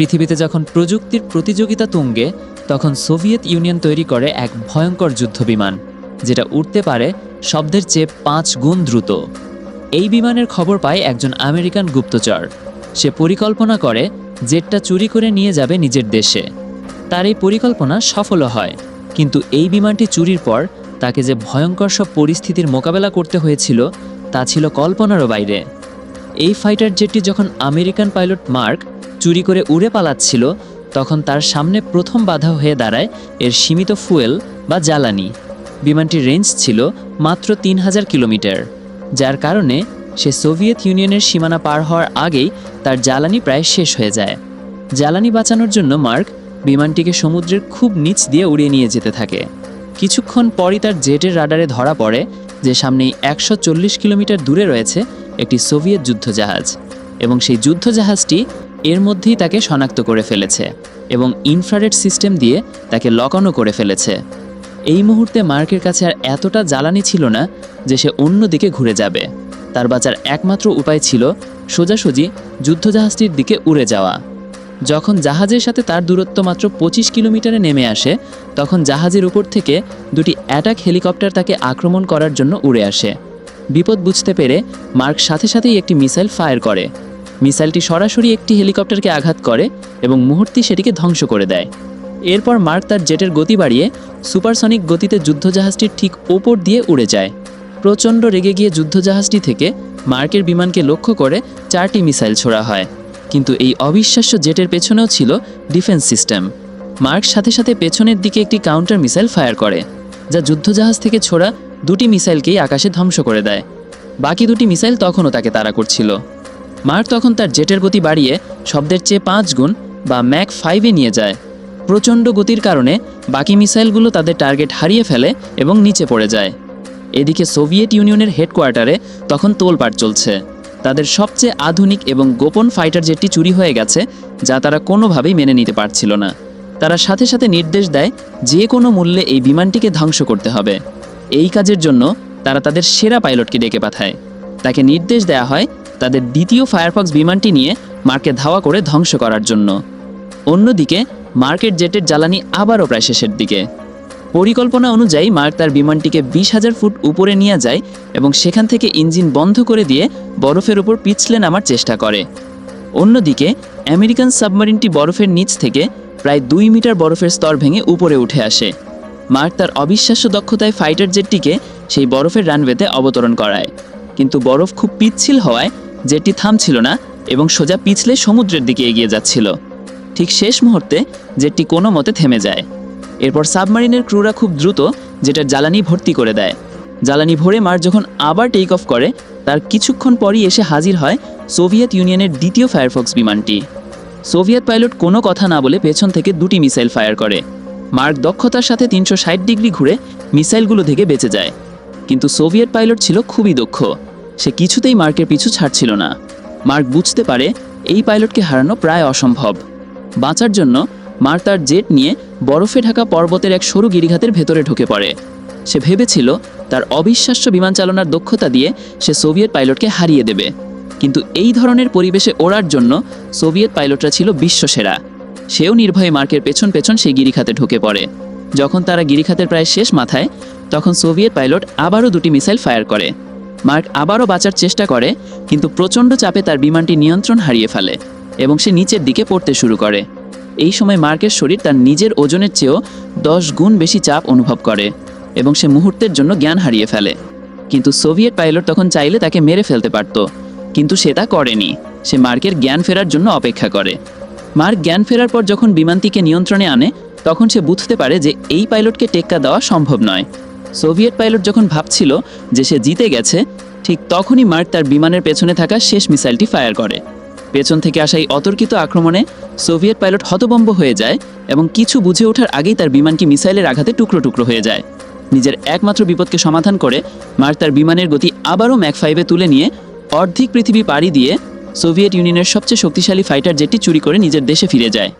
পৃথিবীতে যখন প্রযুক্তির প্রতিযোগিতা তুঙ্গে, তখন সোভিয়েত ইউনিয়ন তৈরি করে এক ভয়ঙ্কর যুদ্ধবিমান, যেটা উঠতে পারে শব্দের চেয়ে পাঁচ গুণ দ্রুত। এই বিমানের খবর পায় একজন আমেরিকান গুপ্তচর। সে পরিকল্পনা করে জেটটা চুরি করে নিয়ে যাবে নিজের দেশে। তার এই পরিকল্পনা সফলও হয়, কিন্তু এই বিমানটি চুরির পর তাকে যে ভয়ঙ্কর সব পরিস্থিতির মোকাবেলা করতে হয়েছিল, তা ছিল কল্পনারও বাইরে। এই ফাইটার জেটটি যখন আমেরিকান পাইলট মার্ক চুরি করে উড়ে পালাচ্ছিল, তখন তার সামনে প্রথম বাধা হয়ে দাঁড়ায় এর সীমিত ফুয়েল বা জ্বালানি। বিমানটির রেঞ্জ ছিল মাত্র তিন হাজার কিলোমিটার, যার কারণে সে সোভিয়েত ইউনিয়নের সীমানা পার হওয়ার আগেই তার জ্বালানি প্রায় শেষ হয়ে যায়। জ্বালানি বাঁচানোর জন্য মার্ক বিমানটিকে সমুদ্রের খুব নিচ দিয়ে উড়িয়ে নিয়ে যেতে থাকে। কিছুক্ষণ পরই তার জেটের রাডারে ধরা পড়ে, যে সামনেই একশো চল্লিশ কিলোমিটার দূরে রয়েছে একটি সোভিয়েত যুদ্ধজাহাজ, এবং সেই যুদ্ধজাহাজটি এর মধ্যেই তাকে শনাক্ত করে ফেলেছে এবং ইনফ্রারেড সিস্টেম দিয়ে তাকে লকানো করে ফেলেছে। এই মুহূর্তে মার্কের কাছে আর এতটা জ্বালানি ছিল না যে সে অন্যদিকে ঘুরে যাবে। তার বাঁচার একমাত্র উপায় ছিল সোজাসুজি যুদ্ধজাহাজটির দিকে উড়ে যাওয়া। যখন জাহাজের সাথে তার দূরত্ব মাত্র পঁচিশ কিলোমিটারে নেমে আসে, তখন জাহাজের উপর থেকে দুটি অ্যাটাক হেলিকপ্টার তাকে আক্রমণ করার জন্য উড়ে আসে। বিপদ বুঝতে পেরে মার্ক সাথে সাথেই একটি মিসাইল ফায়ার করে। মিসাইলটি সরাসরি একটি হেলিকপ্টারকে আঘাত করে এবং মুহূর্তে সেটিকে ধ্বংস করে দেয়। এরপর মার্ক তার জেটের গতি বাড়িয়ে সুপারসনিক গতিতে যুদ্ধজাহাজটির ঠিক ওপর দিয়ে উড়ে যায়। প্রচণ্ড রেগে গিয়ে যুদ্ধজাহাজটি থেকে মার্কের বিমানকে লক্ষ্য করে চারটি মিসাইল ছোড়া হয়। কিন্তু এই অবিশ্বাস্য জেটের পেছনেও ছিল ডিফেন্স সিস্টেম। মার্ক সাথে সাথে পেছনের দিকে একটি কাউন্টার মিসাইল ফায়ার করে, যা যুদ্ধজাহাজ থেকে ছোড়া দুটি মিসাইলকেই আকাশে ধ্বংস করে দেয়। বাকি দুটি মিসাইল তখনও তাকে তাড়া করছিল। মার্ক তখন তার জেটের গতি বাড়িয়ে শব্দের চেয়ে পাঁচ গুণ বা ম্যাক ফাইভে নিয়ে যায়। প্রচণ্ড গতির কারণে বাকি মিসাইলগুলো তাদের টার্গেট হারিয়ে ফেলে এবং নিচে পড়ে যায়। এদিকে সোভিয়েত ইউনিয়নের হেডকোয়ার্টারে তখন তোলপাট চলছে। তাদের সবচেয়ে আধুনিক এবং গোপন ফাইটার জেটটি চুরি হয়ে গেছে, যা তারা কোনোভাবেই মেনে নিতে পারছিল না। তারা সাথে সাথে নির্দেশ দেয়, যে কোনো মূল্যে এই বিমানটিকে ধ্বংস করতে হবে। এই কাজের জন্য তারা তাদের সেরা পাইলটকে ডেকে পাঠায়। তাকে নির্দেশ দেয়া হয় তাদের দ্বিতীয় ফায়ারফক্স বিমানটি নিয়ে মার্কে ধাওয়া করে ধ্বংস করার জন্য। অন্যদিকে মার্কেট জেটের জ্বালানি আবারও প্রায় শেষের দিকে। পরিকল্পনা অনুযায়ী মার্ক তার বিমানটিকে বিশ হাজার ফুট উপরে নিয়ে যায় এবং সেখান থেকে ইঞ্জিন বন্ধ করে দিয়ে বরফের উপর পিছলে নামার চেষ্টা করে। অন্যদিকে, আমেরিকান সাবমারিনটি বরফের নিচ থেকে প্রায় দুই মিটার বরফের স্তর ভেঙে উপরে উঠে আসে। মার্ক তার অবিশ্বাস্য দক্ষতায় ফাইটার জেটটিকে সেই বরফের রানওয়েতে অবতরণ করায়। কিন্তু বরফ খুব পিচ্ছিল হওয়ায় জেটটি থামছিল না এবং সোজা পিছলে সমুদ্রের দিকে এগিয়ে যাচ্ছিল। ঠিক শেষ মুহূর্তে জেটটি কোনো মতে থেমে যায়। এরপর সাবমারিনের ক্রুরা খুব দ্রুত যেটার জ্বালানি ভর্তি করে দেয়। জ্বালানি ভরে মার্ক যখন আবার টেক অফ করে, তার কিছুক্ষণ পরই এসে হাজির হয় সোভিয়েত ইউনিয়নের দ্বিতীয় ফায়ারফক্স বিমানটি। সোভিয়েত পাইলট কোনো কথা না বলে পেছন থেকে দুটি মিসাইল ফায়ার করে। মার্ক দক্ষতার সাথে তিনশো ষাট ডিগ্রি ঘুরে মিসাইলগুলো থেকে বেঁচে যায়। কিন্তু সোভিয়েত পাইলট ছিল খুবই দক্ষ। সে কিছুতেই মার্কের পিছু ছাড়ছিল না। মার্ক বুঝতে পারে এই পাইলটকে হারানো প্রায় অসম্ভব। বাঁচার জন্য মার্ক তার জেট নিয়ে বরফে ঢাকা পর্বতের এক সরু গিরিঘাতের ভেতরে ঢুকে পড়ে। সে ভেবেছিল তার অবিশ্বাস্য বিমান চালনার দক্ষতা দিয়ে সে সোভিয়েত পাইলটকে হারিয়ে দেবে। কিন্তু এই ধরনের পরিবেশে ওড়ার জন্য সোভিয়েত পাইলটরা ছিল বিশ্বসেরা। সেও নির্ভয়ে মার্কের পেছন পেছন সেই গিরিখাতে ঢুকে পড়ে। যখন তারা গিরিখাতের প্রায় শেষ মাথায়, তখন সোভিয়েত পাইলট আবারও দুটি মিসাইল ফায়ার করে। মার্ক আবারও বাঁচার চেষ্টা করে, কিন্তু প্রচণ্ড চাপে তার বিমানটি নিয়ন্ত্রণ হারিয়ে ফেলে এবং সে নিচের দিকে পড়তে শুরু করে। এই সময় মার্কের শরীর তার নিজের ওজনের চেয়েও দশ গুণ বেশি চাপ অনুভব করে এবং সে মুহূর্তের জন্য জ্ঞান হারিয়ে ফেলে। কিন্তু সোভিয়েত পাইলট তখন চাইলে তাকে মেরে ফেলতে পারত, কিন্তু সে তা করেনি। সে মার্কের জ্ঞান ফেরার জন্য অপেক্ষা করে। মার্ক জ্ঞান ফেরার পর যখন বিমানটিকে নিয়ন্ত্রণে আনে, তখন সে বুঝতে পারে যে এই পাইলটকে টেক্কা দেওয়া সম্ভব নয়। সোভিয়েত পাইলট যখন ভাবছিল যে সে জিতে গেছে, ঠিক তখনই মার্ক তার বিমানের পেছনে থাকা শেষ মিসাইলটি ফায়ার করে। পেছন থেকে আসা এই অতর্কিত আক্রমণে সোভিয়েত পাইলট হতবম্ব হয়ে যায় এবং কিছু বুঝে ওঠার আগেই তার বিমানটি মিসাইলের আঘাতে টুকরো টুকরো হয়ে যায়। নিজের একমাত্র বিপদকে সমাধান করে মার্ক তার বিমানের গতি আবারও ম্যাক ফাইভে তুলে নিয়ে অর্ধেক পৃথিবী পাড়ি দিয়ে সোভিয়েত ইউনিয়নের সবচেয়ে শক্তিশালী ফাইটার জেটটি চুরি করে নিজের দেশে ফিরে যায়।